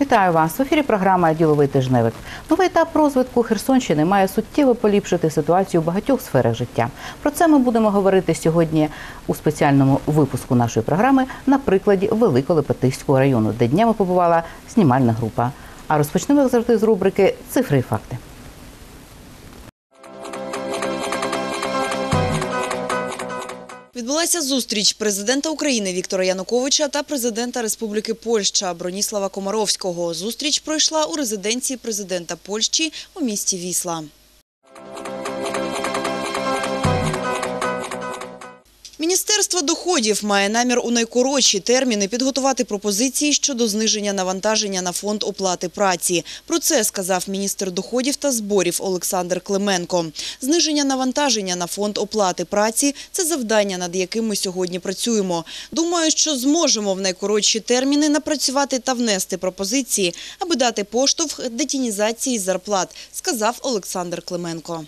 Вітаю вас в ефірі. Програма Діловий тижневик. Новий етап розвитку Херсонщини має суттєво поліпшити ситуацію у багатьох сферах життя. Про це ми будемо говорити сьогодні у спеціальному випуску нашої програми на прикладі Великолепетиського району, де днями побувала знімальна група. А розпочнемо завжди з рубрики Цифри і факти. Відбулася зустріч президента України Віктора Януковича та президента Республіки Польща Броніслава Комаровського. Зустріч пройшла у резиденції президента Польщі у місті Вісла. Міністерство доходів має намір у найкоротші терміни підготувати пропозиції щодо зниження навантаження на фонд оплати праці. Про це сказав міністр доходів та зборів Олександр Клименко. Зниження навантаження на фонд оплати праці – це завдання, над яким ми сьогодні працюємо. Думаю, що зможемо в найкоротші терміни напрацювати та внести пропозиції, аби дати поштовх детінізації зарплат, сказав Олександр Клименко.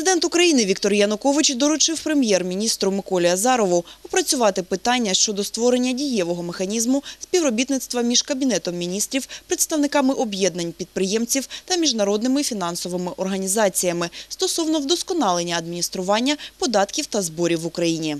Президент України Віктор Янукович доручив прем'єр-міністру Миколі Азарову опрацювати питання щодо створення дієвого механізму співробітництва між Кабінетом міністрів, представниками об'єднань підприємців та міжнародними фінансовими організаціями стосовно вдосконалення адміністрування податків та зборів в Україні.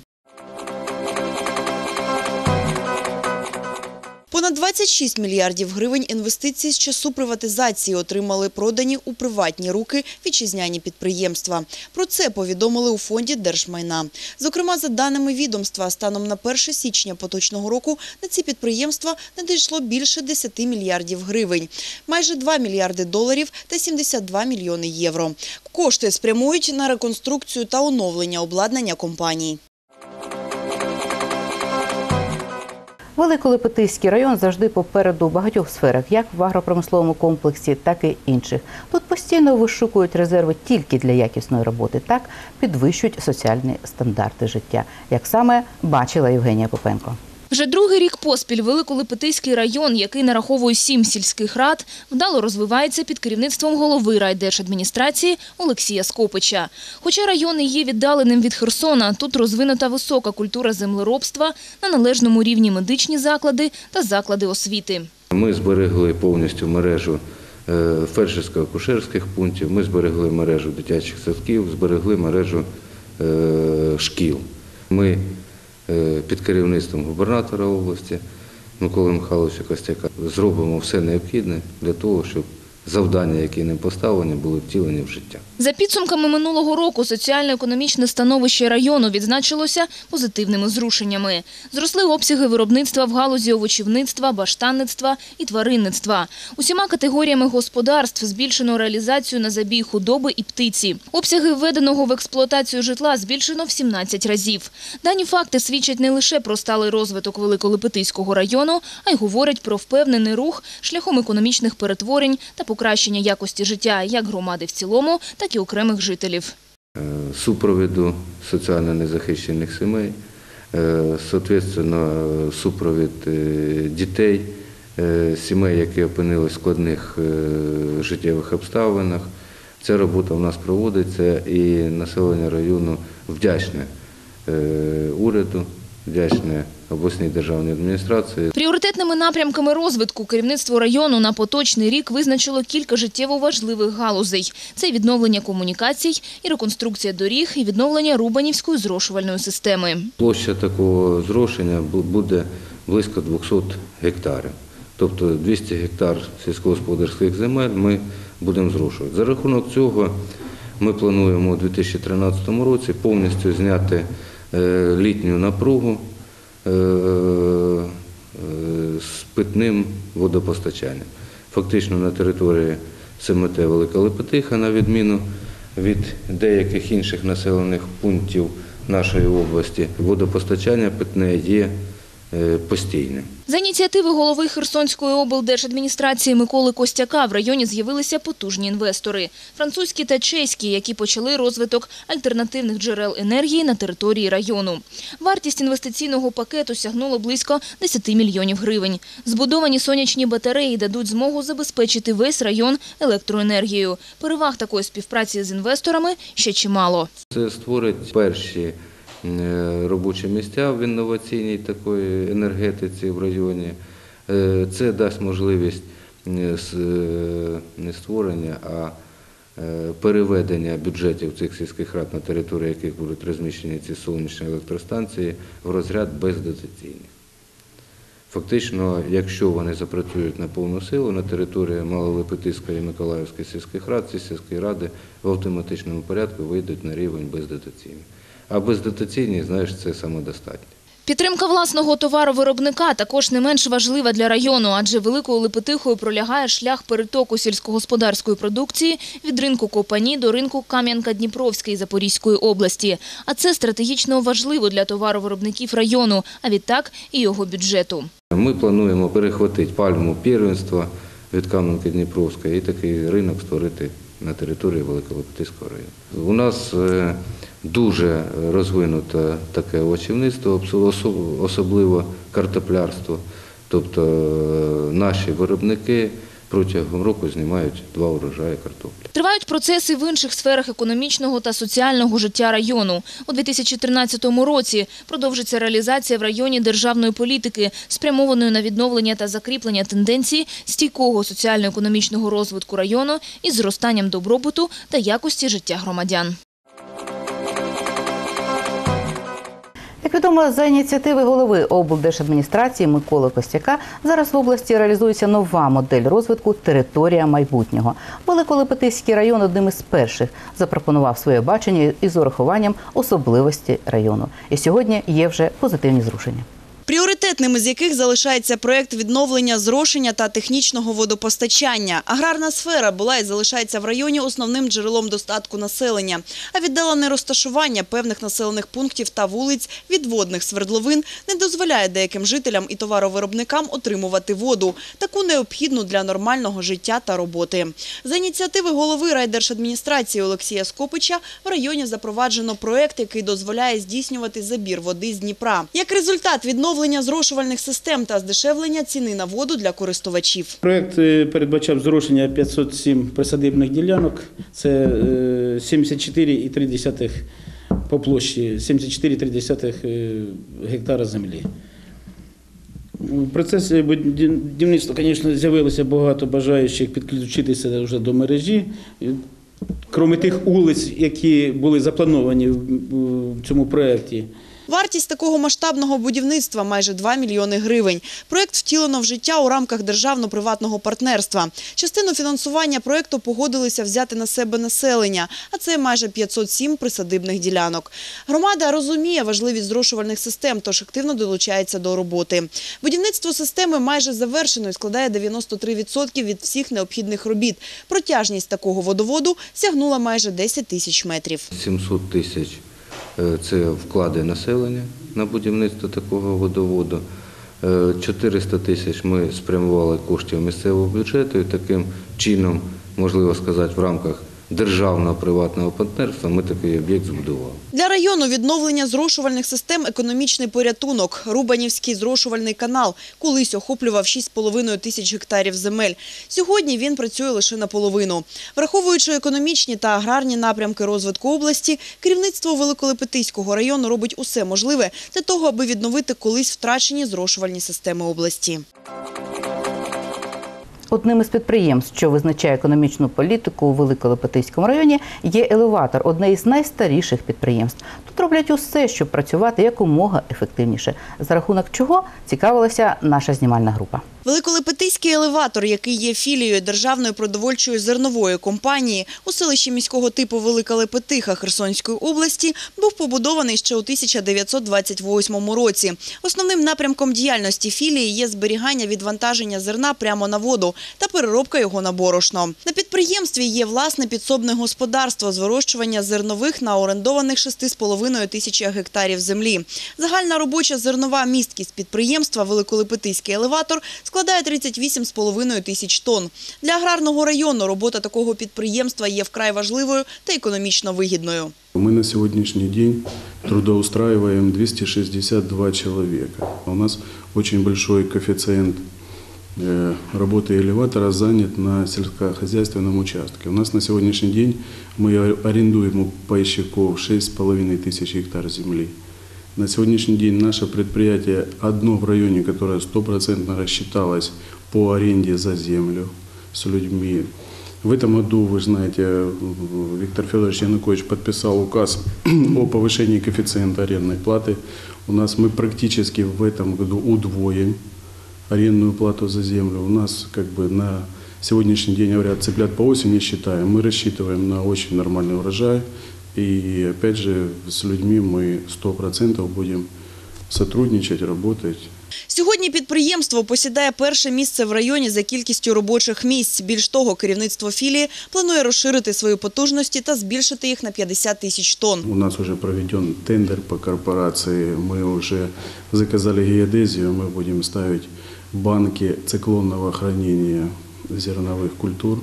Понад 26 мільярдів гривень інвестицій з часу приватизації отримали продані у приватні руки вітчизняні підприємства. Про це повідомили у фонді держмайна. Зокрема, за даними відомства, станом на 1 січня поточного року на ці підприємства надійшло більше 10 мільярдів гривень, майже 2 мільярди доларів та 72 мільйони євро. Кошти спрямують на реконструкцію та оновлення обладнання компаній. Великолепетиський район завжди попереду у багатьох сферах, як в агропромисловому комплексі, так і інших. Тут постійно вишукують резерви тільки для якісної роботи, так підвищують соціальні стандарти життя, як саме бачила Євгенія Попенко. Вже другий рік поспіль Великолепетиський район, який нараховує сім сільських рад, вдало розвивається під керівництвом голови райдержадміністрації Олексія Скопича. Хоча район і є віддаленим від Херсона, тут розвинута висока культура землеробства, на належному рівні медичні заклади та заклади освіти. Ми зберегли повністю мережу е, фельдшерсько-акушерських пунктів, ми зберегли мережу дитячих садків, зберегли мережу е, шкіл. Ми під керівництвом губернатора області Миколи Михайловича Костяка. Зробимо все необхідне для того, щоб завдання, які ним поставлені, були втілені в життя. За підсумками минулого року соціально-економічне становище району відзначилося позитивними зрушеннями. Зросли обсяги виробництва в галузі овочівництва, баштанництва і тваринництва. Усіма категоріями господарств збільшено реалізацію на забій худоби і птиці. Обсяги введеного в експлуатацію житла збільшено в 17 разів. Дані факти свідчать не лише про сталий розвиток Великолепетиського району, а й говорять про впевнений рух шляхом економічних перетворень та покращення якості життя як громади в цілому, так і окремих жителів. Е, супровіду соціально незахищених сімей, е, соответственно, супровід е, дітей, сімей, які опинились в складних життєвих обставинах. Ця робота в нас проводиться і населення району вдячне уряду, вдячне обласній державній адміністрації. Пріоритетними напрямками розвитку керівництво району на поточний рік визначило кілька життєво важливих галузей. Це відновлення комунікацій, і реконструкція доріг, і відновлення Рубанівської зрошувальної системи. Площа такого зрошення буде близько 200 гектарів. Тобто 200 гектар сільськогосподарських земель ми будемо зрошувати. За рахунок цього ми плануємо у 2013 році повністю зняти літню напругу е, е, з питним водопостачанням. Фактично на території СМТ Велика Лепетиха, на відміну від деяких інших населених пунктів нашої області, водопостачання питне є е, постійним. За ініціативи голови Херсонської облдержадміністрації Миколи Костяка в районі з'явилися потужні інвестори – французькі та чеські, які почали розвиток альтернативних джерел енергії на території району. Вартість інвестиційного пакету сягнула близько 10 мільйонів гривень. Збудовані сонячні батареї дадуть змогу забезпечити весь район електроенергією. Переваг такої співпраці з інвесторами ще чимало. Це створить перші е, робочі місця в інноваційній такої енергетиці в районі. Е, Це дасть можливість е, е, не створення, а е, переведення бюджетів цих сільських рад на території яких будуть розміщені ці сонячні електростанції в розряд бездотаційних. Фактично, якщо вони запрацюють на повну силу на території Малолепетиської і Миколаївської сільських рад, ці сільські ради в автоматичному порядку вийдуть на рівень бездотаційних. А бездотаційні, знаєш, це самодостатньо. Підтримка власного товаровиробника також не менш важлива для району, адже великою Лепетихою пролягає шлях перетоку сільськогосподарської продукції від ринку Копані до ринку Кам'янка-Дніпровської Запорізької області. А це стратегічно важливо для товаровиробників району, а відтак і його бюджету. Ми плануємо перехватити пальму первенства від Кам'янки Дніпровської і такий ринок створити на території Великолепетівського району. У нас е, дуже розвинуте таке овочівництво, осо- особливо картоплярство. Тобто е, наші виробники протягом року знімають два урожаї картоплі. Тривають процеси в інших сферах економічного та соціального життя району. У 2013 році продовжиться реалізація в районі державної політики, спрямованої на відновлення та закріплення тенденції стійкого соціально-економічного розвитку району із зростанням добробуту та якості життя громадян. Як відомо, за ініціативи голови облдержадміністрації Миколи Костяка зараз в області реалізується нова модель розвитку територія майбутнього. Великолепетиський район одним із перших запропонував своє бачення із урахуванням особливості району. І сьогодні є вже позитивні зрушення. Пріоритетними з яких залишається проєкт відновлення зрошення та технічного водопостачання. Аграрна сфера була і залишається в районі основним джерелом достатку населення. А віддалене розташування певних населених пунктів та вулиць від водних свердловин не дозволяє деяким жителям і товаровиробникам отримувати воду, таку необхідну для нормального життя та роботи. За ініціативи голови райдержадміністрації Олексія Скопича в районі запроваджено проєкт, який дозволяє здійснювати забір води з Дніпра. Як результат відновлення зрошувальних систем та здешевлення ціни на воду для користувачів. Проект е, передбачав зрошення 507 присадибних ділянок. Це е, 74,3 по площі, 74,3 е, гектара землі. У процесі будівництва, звісно, з'явилося багато бажаючих підключитися вже до мережі. Крім тих вулиць, які були заплановані в цьому проєкті. Вартість такого масштабного будівництва – майже 2 мільйони гривень. Проєкт втілено в життя у рамках державно-приватного партнерства. Частину фінансування проєкту погодилися взяти на себе населення, а це майже 507 присадибних ділянок. Громада розуміє важливість зрошувальних систем, тож активно долучається до роботи. Будівництво системи майже завершено і складає 93% від всіх необхідних робіт. Протяжність такого водоводу сягнула майже 10 тисяч метрів. 700 тисяч це вклади населення на будівництво такого водоводу. Е, 400 тисяч ми спрямували коштів місцевого бюджету і таким чином, можливо сказати, в рамках державного приватного партнерства ми такий об'єкт збудували. Для району відновлення зрошувальних систем – економічний порятунок. Рубанівський зрошувальний канал колись охоплював 6,5 тисяч гектарів земель. Сьогодні він працює лише наполовину. Враховуючи економічні та аграрні напрямки розвитку області, керівництво Великолепетиського району робить усе можливе для того, аби відновити колись втрачені зрошувальні системи області. Одним із підприємств, що визначає економічну політику у Великолепетиському районі, є елеватор, одне із найстаріших підприємств. Тут роблять усе, щоб працювати якомога ефективніше. За рахунок чого цікавилася наша знімальна група. Великолепетиський елеватор, який є філією Державної продовольчої зернової компанії у селищі міського типу Велика Лепетиха Херсонської області, був побудований ще у 1928 році. Основним напрямком діяльності філії є зберігання відвантаження зерна прямо на воду та переробка його на борошно. На підприємстві є власне підсобне господарство з вирощування зернових на орендованих 6,5 тисячі гектарів землі. Загальна робоча зернова місткість підприємства Великолепетиський елеватор складає 38,5 тисяч тонн. Для аграрного району робота такого підприємства є вкрай важливою та економічно вигідною. Мы на сегодняшний день трудоустраиваем 262 человека. У нас очень большой коэффициент э, работы элеватора занят на сельскохозяйственном участке. У нас на сегодняшний день мы арендуем у пайщиков 6,5 тысяч гектар земли. На сегодняшний день наше предприятие одно в районе, которое стопроцентно рассчиталось по аренде за землю с людьми. В этом году, вы знаете, Виктор Федорович Янукович подписал указ о повышении коэффициента арендной платы. У нас мы практически в этом году удвоим арендную плату за землю. У нас как бы на сегодняшний день, говорят, цыплят по осени считаем. Мы рассчитываем на очень нормальный урожай. И опять же с людьми мы 100% будем сотрудничать, работать. Сьогодні підприємство посідає перше місце в районі за кількістю робочих місць. Більш того, керівництво філії планує розширити свої потужності та збільшити їх на 50 тисяч тонн. У нас уже проведен тендер по корпорации. Мы уже заказали геодезию. Мы будем ставить банки циклонного хранения зерновых культур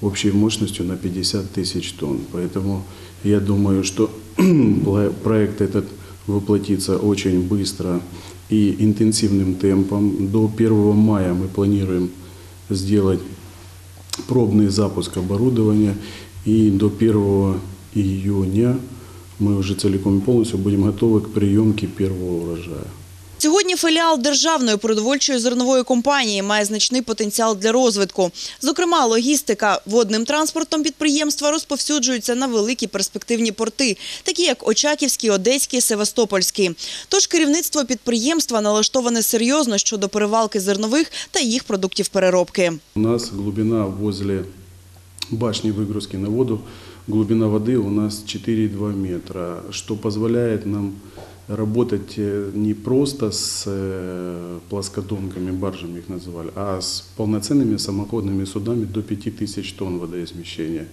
общей мощностью на 50 тысяч тонн. Поэтому я думаю, что проект этот воплотится очень быстро и интенсивным темпом. До 1 мая мы планируем сделать пробный запуск оборудования. И до 1 июня мы уже целиком и полностью будем готовы к приемке первого урожая. Сьогодні філіал державної продовольчої зернової компанії має значний потенціал для розвитку. Зокрема, логістика водним транспортом підприємства розповсюджується на великі перспективні порти, такі як Очаківський, Одеський, Севастопольський. Тож керівництво підприємства налаштоване серйозно щодо перевалки зернових та їх продуктів переробки. У нас глубина возле башни выгрузки на воду, глубина воды у нас 4,2 метра, что позволяет нам работать э, не просто с э, плоскодонками, баржами их называли, а с полноценными самоходными судами до 5000 тонн водоизмещения.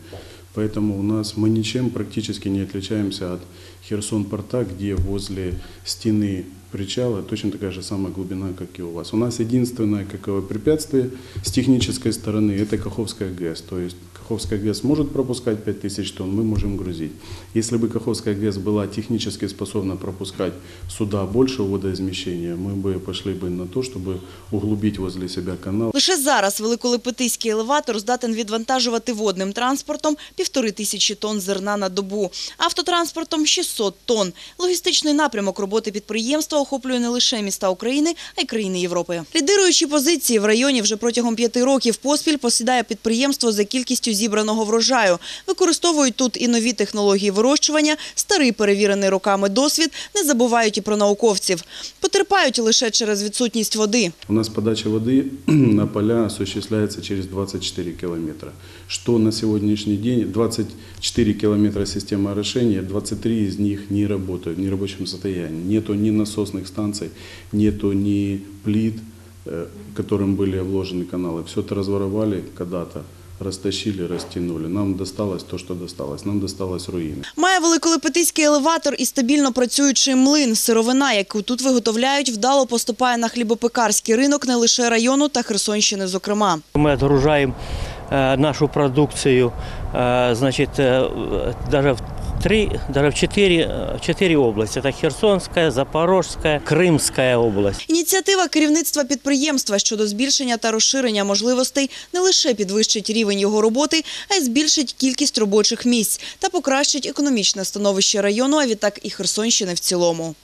Поэтому у нас мы ничем практически не отличаемся от Херсон-порта, где возле стены причала точно такая же самая глубина, как и у вас. У нас единственное какое препятствие с технической стороны – это Каховская ГЭС. То есть Каховская ГЭС может пропускать 5000 тонн, мы можем грузить. Если бы Каховская ГЭС была технически способна пропускать суда большего водоизмещения, мы бы пошли бы на то, чтобы углубить возле себя канал. Лише зараз Великолепетиський елеватор здатен відвантажувати водним транспортом півтори тисячі тонн зерна на добу, автотранспортом – 600 тонн. Логістичний напрямок роботи підприємства охоплює не лише міста України, а й країни Європи. Лідируючі позиції в районі вже протягом п'яти років поспіль посідає підприємство за кількістю зібраного врожаю. Використовують тут і нові технології вирощування, старий перевірений роками досвід, не забувають і про науковців. Потерпають лише через відсутність води. У нас подача воды на поля осуществляется через 24 километра. Что на сегодняшний день 24 километра системы орошения, 23 из них не работают в нерабочем состоянии. Нету ни насосных станций, нету ни плит, э, которым были вложены каналы. Все это разворовали когда-то, растащили, растянули. Нам досталось то, что досталось. Нам досталось руины. Має великолепетиський елеватор і стабільно працюючий млин. Сировина, яку тут виготовляють, вдало поступає на хлібопекарський ринок не лише району та Херсонщини, зокрема. Мы отгружаем э, нашу продукцию, э, значит, э, даже в три, даже в четыре, э, четыре области. Это Херсонская, Запорожская, Крымская область. Ініціатива керівництва підприємства щодо збільшення та розширення можливостей не лише підвищить рівень його роботи, а й збільшить кількість робочих місць та покращить економічне становище району, а відтак і Херсонщини в цілому.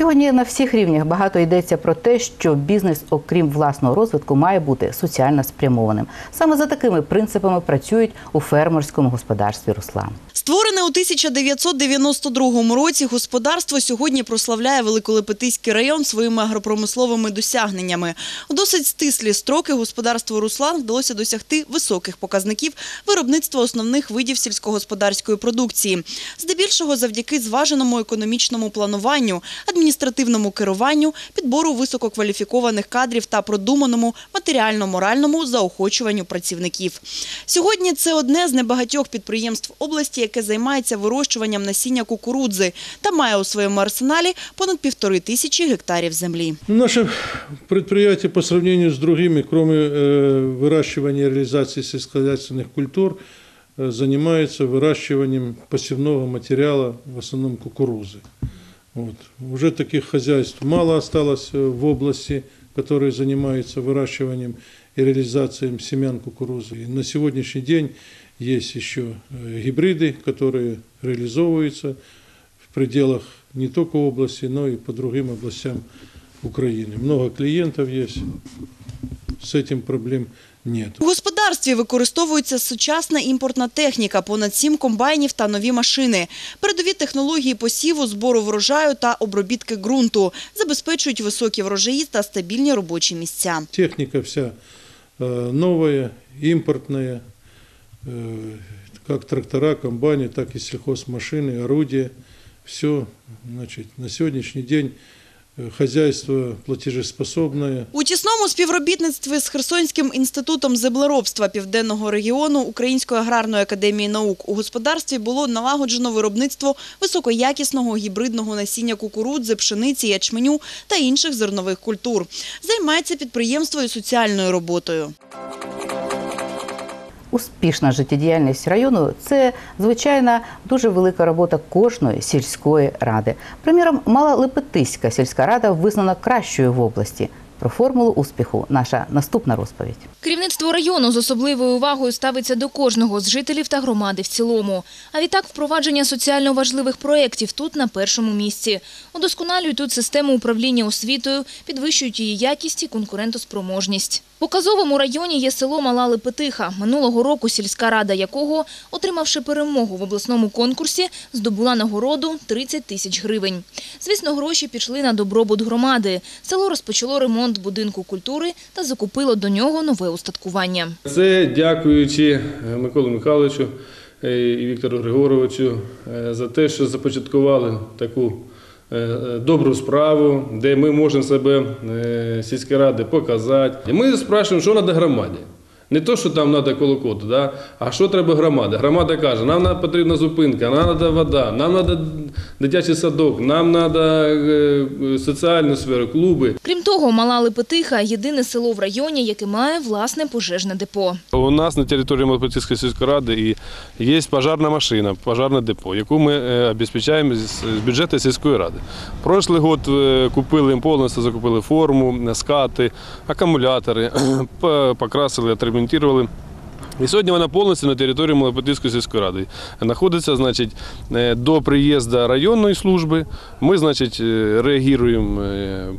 Сьогодні на всіх рівнях багато йдеться про те, що бізнес, окрім власного розвитку, має бути соціально спрямованим. Саме за такими принципами працюють у фермерському господарстві Руслан. Створене у 1992 році, господарство сьогодні прославляє Великолепетиський район своїми агропромисловими досягненнями. У досить стислі строки господарству «Руслан» вдалося досягти високих показників виробництва основних видів сільськогосподарської продукції. Здебільшого завдяки зваженому економічному плануванню, адміністративному керуванню, підбору висококваліфікованих кадрів та продуманому матеріально-моральному заохочуванню працівників. Сьогодні це одне з небагатьох підприємств області, яке займається вирощуванням насіння кукурудзи та має у своєму арсеналі понад півтори тисячі гектарів землі. Ну, Наше предприятие по сравнению с другими, кроме э, выращивания и реализации сельскохозяйственных культур, э, занимается выращиванием посевного материала, в основном кукурузы. Вот. Уже таких хозяйств мало осталось э, в области, которые занимаются выращиванием и реализацией семян кукурузы. И на сегодняшний день есть еще э, гибриды, которые реализовываются в пределах не только области, но и по другим областям Украины. Много клиентов есть, с этим проблем нет. У господарстві використовується сучасна імпортна техніка, понад сім комбайнів та нові машини. Передові технології посіву, збору врожаю та обробітки ґрунту забезпечують високі врожаї та стабільні робочі місця. Техника вся э, новая, импортная, э, как трактора, комбайны, так и сельхозмашины, орудия. Все, значит, на сегодняшний день э, хозяйство платежеспособное. У тісному співробітництві з Херсонським інститутом землеробства Південного регіону Української аграрної академії наук у господарстві було налагоджено виробництво високоякісного гібридного насіння кукурудзи, пшениці, ячменю та інших зернових культур. Займається підприємство і соціальною роботою. Успішна життєдіяльність району це звичайно дуже велика робота кожної сільської ради. Приміром, Мала Лепетиська сільська рада визнана кращою в області. Про формулу успіху наша наступна розповідь. Керівництво району з особливою увагою ставиться до кожного з жителів та громади в цілому. А відтак впровадження соціально важливих проєктів тут на першому місці. Удосконалюють тут систему управління освітою, підвищують її якість і конкурентоспроможність. У районі є село Мала Лепетиха. Минулого року сільська рада якого, отримавши перемогу в обласному конкурсі, здобула нагороду 30 тисяч гривень. Звісно, гроші пішли на добробут громади. Село розпочало ремонт будинку культури та закупило до нього нове устаткування. Це дякуючи е, Миколі Михайловичу е, і Віктору Григоровичу е, за те, що започаткували таку добру справу, де ми можемо себе е, сільські ради показати. І ми спрашуємо, що треба громаді. Не то, що там треба колокоту, да? а що треба громаді. Громада каже, нам потрібна зупинка, нам треба вода, нам треба дитячий садок, нам треба е, соціальну сферу, клуби. Крім того, Мала Лепетиха – єдине село в районі, яке має власне пожежне депо. У нас на території Малопетівської сільської ради і є пожарна машина, пожарне депо, яку ми е, обезпечаємо з бюджету сільської ради. Прошлий год е, купили їм повністю, закупили форму, скати, акумулятори, покрасили, отремонтували. І сьогодні вона повністю на території Малопетівської сільської ради знаходиться. Значить, е, до приїзду районної служби ми, значить, е, реагуємо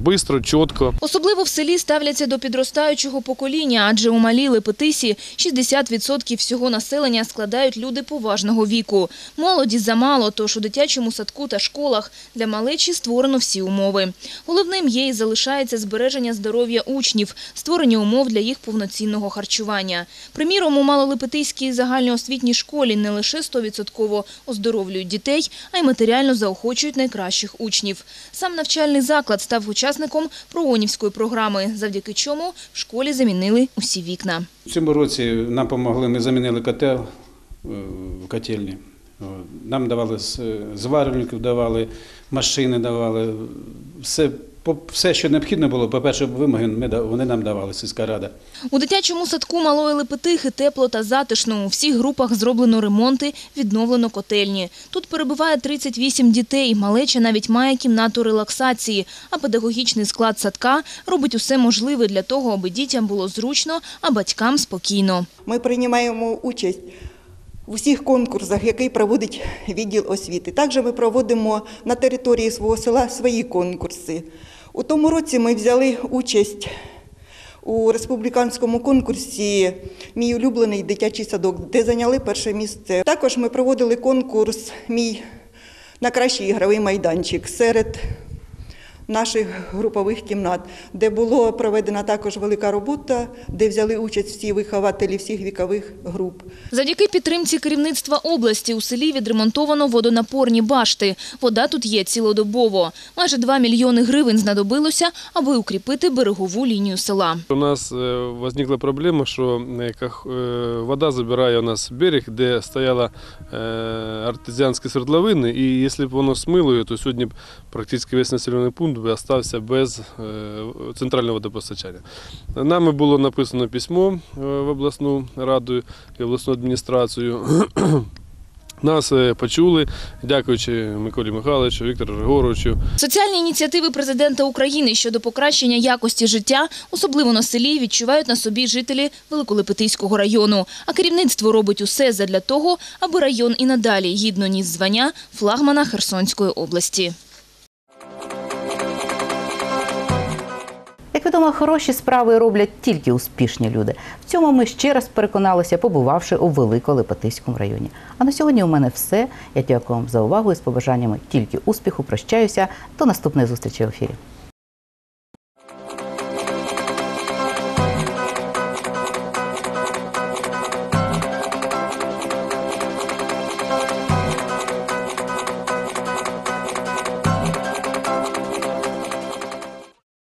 швидко, чітко. Особливо в селі ставляться до підростаючого покоління, адже у Малій Лепетисі 60% всього населення складають люди поважного віку. Молоді замало, тож у дитячому садку та школах для малечі створено всі умови. Головним є і залишається збереження здоров'я учнів, створення умов для їх повноцінного харчування. Приміром, у Малолепетиській загальноосвітній школі не лише 100% оздоровлюють дітей, а й матеріально заохочують найкращих учнів. Сам навчальний заклад став учасником проонівської програми, завдяки чому в школі замінили усі вікна. В цьому році нам допомогли, ми замінили котел е, в котельні. Нам давали з- зварювальників, машини давали, все, все, що необхідно було, по-перше, вимоги ми да- вони нам давали, сільська рада. У дитячому садку Малої Лепетихи тепло та затишно. У всіх групах зроблено ремонти, відновлено котельні. Тут перебуває 38 дітей. Малеча навіть має кімнату релаксації, а педагогічний склад садка робить усе можливе для того, аби дітям було зручно, а батькам спокійно. Ми приймаємо участь в усіх конкурсах, який проводить відділ освіти. Також ми проводимо на території свого села свої конкурси. У тому році ми взяли участь у республіканському конкурсі Мій улюблений дитячий садок, де зайняли перше місце. Також ми проводили конкурс Мій на кращий ігровий майданчик серед наших групових кімнат, де було проведена також велика робота, де взяли участь всі вихователі всіх вікових груп. Завдяки підтримці керівництва області у селі відремонтовано водонапорні башти. Вода тут є цілодобово. Майже 2 мільйони гривень знадобилося, аби укріпити берегову лінію села. У нас е, возникла проблема, що е, е, вода забирає у нас берег, де стояла артезіанські свердловини, і якщо б воно смило, то сьогодні б практично весь населений пункт би остався без е, центрального водопостачання. Нами було написано письмо е, в обласну раду і обласну адміністрацію. Нас е, почули, дякуючи Миколі Михайловичу, Віктору Григоровичу. Соціальні ініціативи президента України щодо покращення якості життя, особливо на селі, відчувають на собі жителі Великолепетиського району. А керівництво робить усе задля того, аби район і надалі гідно ніс звання флагмана Херсонської області. Як відомо, хороші справи роблять тільки успішні люди. В цьому ми ще раз переконалися, побувавши у Великолепатиському районі. А на сьогодні у мене все. Я дякую вам за увагу і з побажаннями тільки успіху. Прощаюся. До наступної зустрічі в ефірі.